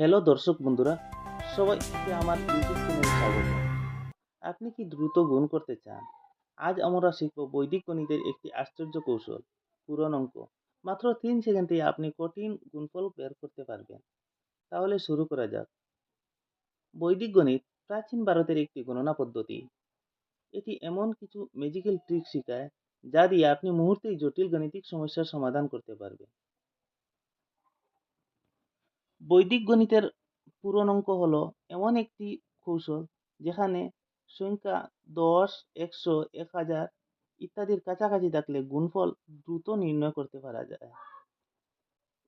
Hello দর্শক বন্ধুরা। সবাইকে আমার ইউটিউব চ্যানেলে স্বাগত। আপনি কি দ্রুত গুণ করতে চান? আজ আমরা শিখব বৈদিক গণিতের একটি আশ্চর্য কৌশল, পূরণ অঙ্ক। মাত্র তিন সেকেন্ডে আপনি কঠিন গুণফল বের করতে পারবেন। তাহলে শুরু করা যাক। বৈদিক গণিত প্রাচীন ভারতের একটি গণনা পদ্ধতি। এটি এমন কিছু ম্যাজিক্যাল ট্রিক শেখায়, যা দিয়ে আপনি মুহূর্তেই জটিল গাণিতিক সমস্যার সমাধান করতে পারবেন। বৈদিক গণিতের পূরণ অঙ্ক হল এমন একটি কৌশল যেখানে সংখ্যা দশ, একশো, এক হাজার ইত্যাদির কাছাকাছি থাকলে গুণফল দ্রুত নির্ণয় করতে পারা যায়।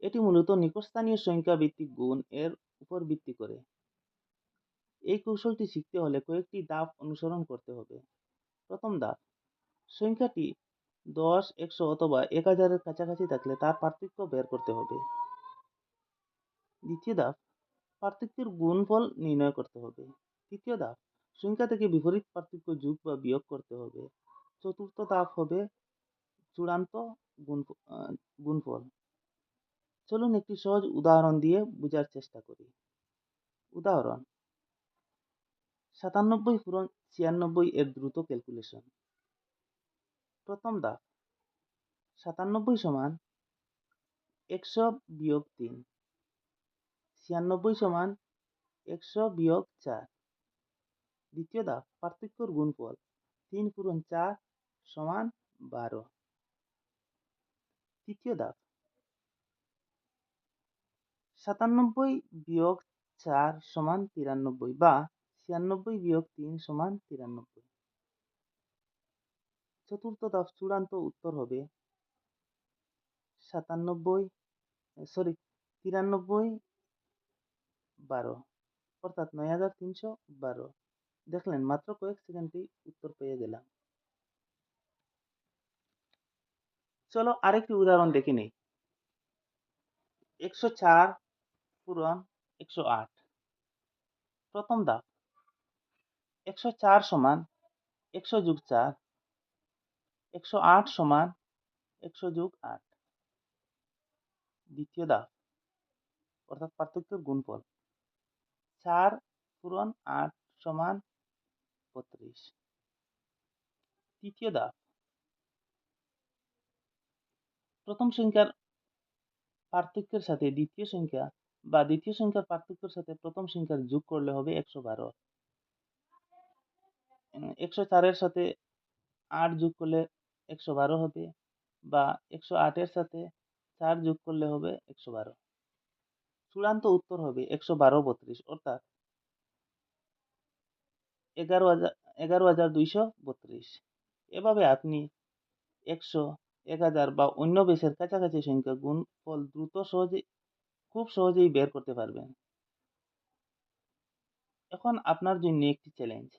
এটি মূলত নিকটস্থানীয় সংখ্যা ভিত্তিক গুণ এর উপর ভিত্তি করে। এই কৌশলটি শিখতে হলে কয়েকটি ধাপ অনুসরণ করতে হবে। প্রথম ধাপ, সংখ্যাটি দশ, একশো অথবা এক হাজারের কাছাকাছি থাকলে তার পার্থক্য বের করতে হবে। দ্বিতীয় ধাপ, পার্থক্যের গুণফল নির্ণয় করতে হবে। তৃতীয় ধাপ, সংখ্যা থেকে বিপরীত পার্থক্য যোগ বা বিয়োগ করতে হবে। চতুর্থ ধাপ হবে চূড়ান্ত গুণ গুণফল। চলুন একটি সহজ উদাহরণ দিয়ে বোঝার চেষ্টা করি। উদাহরণ, সাতানব্বই পূরণ ছিয়ানব্বই এর দ্রুত ক্যালকুলেশন। প্রথম ধাপ, সাতানব্বই সমান একশো বিয়োগ তিন। ছিয়ানব্বই সমান একশো বিয়োগ চার। দ্বিতীয় ধাপ পার্থক্যর গুণফল তিন পূরণ চার সমান বারো। তৃতীয় ধাপ সাতানব্বই বিয়োগ চার সমান তিরানব্বই বা ছিয়ানব্বই বিয়োগ তিন সমান তিরানব্বই। চতুর্থ ধাপ চূড়ান্ত উত্তর হবে সাতানব্বই সরি তিরানব্বই বারো। অর্থাৎ নয় হাজার তিনশো বারো। দেখলেন, মাত্র কয়েক সেকেন্ডেই উত্তর পেয়ে গেলাম। চলো আরেকটি উদাহরণ দেখে নেই। একশো চার পূরণ একশো আট। প্রথম ধাপ একশো চার সমান একশো যুগ চার। একশো আট সমান একশো যুগ আট। দ্বিতীয় ধাপ অর্থাৎ পার্থক্যের গুণফল। চার পূরণ আট সমান বত্রিশ। তৃতীয় ধাপ। প্রথম সংখ্যার পার্থক্যের সাথে দ্বিতীয় সংখ্যা বা দ্বিতীয় সংখ্যার পার্থক্যের সাথে প্রথম সংখ্যার যোগ করলে হবে একশো বারো। একশো চারের সাথে আট যোগ করলে একশো বারো হবে বা একশো আটের সাথে চার যোগ করলে হবে একশো বারো। চূড়ান্ত উত্তর হবে একশো বারো বত্রিশ, অর্থাৎ এগারো হাজার এগারো হাজার দুইশো বত্রিশ। এভাবে আপনি একশো, এক হাজার বা অন্য বেসের কাছাকাছি সংখ্যা গুণফল দ্রুত সহজে, খুব সহজেই বের করতে পারবেন। এখন আপনার জন্য একটি চ্যালেঞ্জ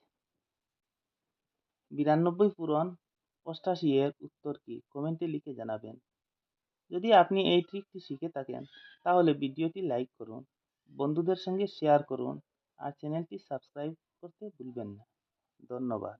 বিরানব্বই পূরণ অষ্টাশি এর উত্তর কি? কমেন্টে লিখে জানাবেন। যদি আপনি এই ট্রিকটি শিখে থাকেন, তাহলে ভিডিওটি লাইক করুন, বন্ধুদের সঙ্গে শেয়ার করুন, আর চ্যানেলটি সাবস্ক্রাইব করতে ভুলবেন না। ধন্যবাদ।